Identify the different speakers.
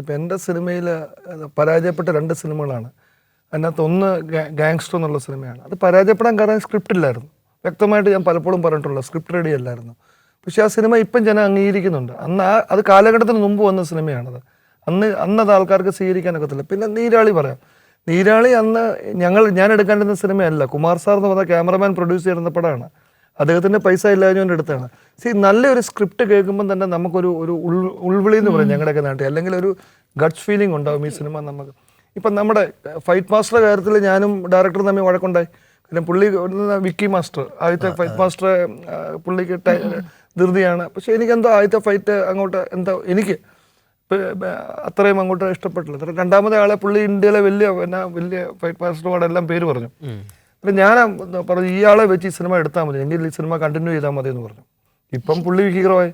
Speaker 1: ഇപ്പം എന്റെ സിനിമയിൽ പരാജയപ്പെട്ട രണ്ട് സിനിമകളാണ്. അതിനകത്ത് ഒന്ന് ഗാങ്സ്റ്റർ എന്നുള്ള സിനിമയാണ്. അത് പരാജയപ്പെടാൻ കാരണം സ്ക്രിപ്റ്റ് ഇല്ലായിരുന്നു. വ്യക്തമായിട്ട് ഞാൻ പലപ്പോഴും പറഞ്ഞിട്ടുള്ള സ്ക്രിപ്റ്റ് റെഡി അല്ലായിരുന്നു. പക്ഷേ ആ സിനിമ ഇപ്പം ജനം അംഗീകരിക്കുന്നുണ്ട്. അന്ന് ആ അത് കാലഘട്ടത്തിന് മുമ്പ് വന്ന സിനിമയാണത്. അന്ന് അന്ന് അത് ആൾക്കാർക്ക് സ്വീകരിക്കാനൊക്കത്തില്ല പിന്നെ നീരാളി പറയാം. നീരാളി അന്ന് ഞങ്ങൾ ഞാൻ എടുക്കേണ്ടുന്ന സിനിമയല്ല. കുമാർ സാർ എന്ന് പറഞ്ഞ ക്യാമറമാൻ പ്രൊഡ്യൂസ് ചെയ്യുന്ന പടമാണ്. അദ്ദേഹത്തിന് പൈസ ഇല്ലാഞ്ഞുകൊണ്ട് എടുത്താണ് സി നല്ലൊരു സ്ക്രിപ്റ്റ് കേൾക്കുമ്പോൾ തന്നെ നമുക്കൊരു ഒരു ഉൾ ഉൾവിളി എന്ന് പറയും ഞങ്ങളുടെയൊക്കെ നാട്ടിൽ. അല്ലെങ്കിൽ ഒരു ഗട്ട്സ് ഫീലിംഗ് ഉണ്ടാവും ഈ സിനിമ നമുക്ക്. ഇപ്പം നമ്മുടെ ഫൈറ്റ് മാസ്റ്റർ കാര്യത്തിൽ ഞാനും ഡയറക്ടറും തമ്മിൽ വഴക്കുണ്ടായി. പിന്നെ പുള്ളി വിക്കി മാസ്റ്റർ ആദ്യത്തെ ഫൈറ്റ് മാസ്റ്റർ പുള്ളിക്ക് ധൃതിയാണ്. പക്ഷേ എനിക്കെന്തോ ആദ്യത്തെ ഫൈറ്റ് അങ്ങോട്ട് എന്തോ എനിക്ക് അത്രയും അങ്ങോട്ട് ഇഷ്ടപ്പെട്ടില്ല. രണ്ടാമത്തെ ആളെ പുള്ളി ഇന്ത്യയിലെ വലിയ പിന്നെ വലിയ ഫൈറ്റ് എല്ലാം പേര് പറഞ്ഞു. അപ്പം ഞാൻ പറഞ്ഞു ഇയാളെ വെച്ച് ഈ സിനിമ എടുത്താൽ മതി. എങ്കിൽ ഈ സിനിമ കണ്ടിന്യൂ ചെയ്താൽ മതി എന്ന് പറഞ്ഞു. ഇപ്പം പുള്ളി ഹീറോ ആയി.